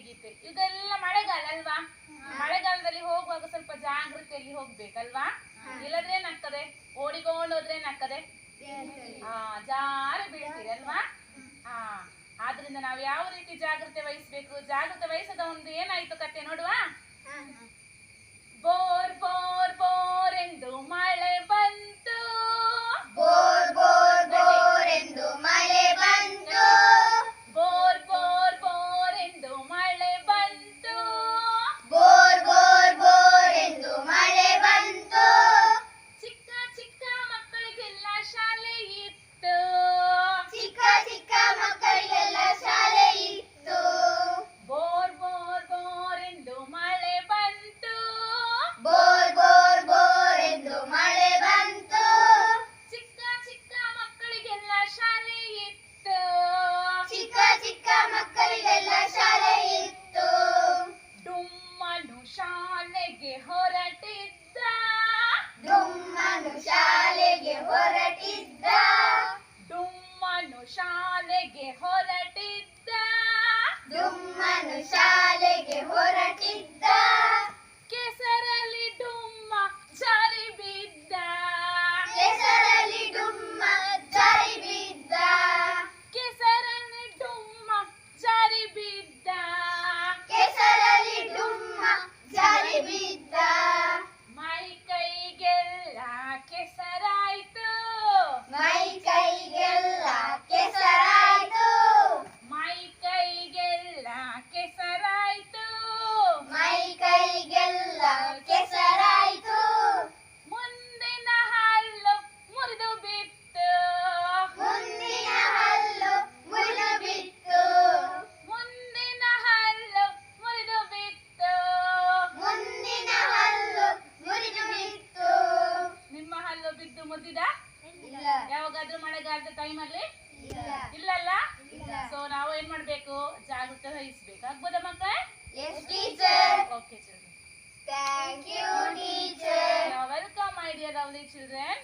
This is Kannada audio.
ಇದೆಲ್ಲ ಮಳೆಗಾಲ ಅಲ್ವಾ ಮಳೆಗಾಲದಲ್ಲಿ ಹೋಗುವಾಗ ಸ್ವಲ್ಪ ಜಾಗೃತಿಯಲ್ಲಿ ಹೋಗ್ಬೇಕಲ್ವಾ? ಇಲ್ಲದ್ರೆ ಏನಾಗ್ತದೆ? ಓಡಿಕೊಂಡು ಹೋದ್ರೆ ಏನಾಗ್ತದೆ? ಹಾ ಜಾರಿ ಬೀಳ್ತೀರಿ ಅಲ್ವಾ? ಹಾ ಆದ್ರಿಂದ ನಾವು ಯಾವ ರೀತಿ ಜಾಗ್ರತೆ ವಹಿಸ್ಬೇಕು? ಜಾಗ್ರತೆ ವಹಿಸದ ಒಂದು ಏನಾಯ್ತು ಕತೆ ನೋಡುವ? ಬೋರ್ ಶಾಲೆಗೆ ಹೊರಟಿದ್ದ. ಡುಮ್ಮನು ಶಾಲೆಗೆ ಹೊರಟಿದ್ದ. ಡುಮ್ಮನು ಶಾಲೆಗೆ ಹೊರಟಿದ್ದ. ಡುಮ್ಮನು ಶಾಲೆಗೆ ಹೊರಟಿದ್ದ. ಯಾವಾಗಾದ್ರೂ ಮಳೆಗಾಲದ ಟೈಮಲ್ಲಿ ಇಲ್ಲ. ಇಲ್ಲಲ್ಲ ಇಲ್ಲ. ಸೊ ನಾವು ಏನ್ ಮಾಡ್ಬೇಕು? ಜಾಗೃತೆ ವಹಿಸ್ಬೇಕು. ಆಗ್ಬೋದಾ ಮಕ್ಕಳೇ? Okay children welcome my dear lovely children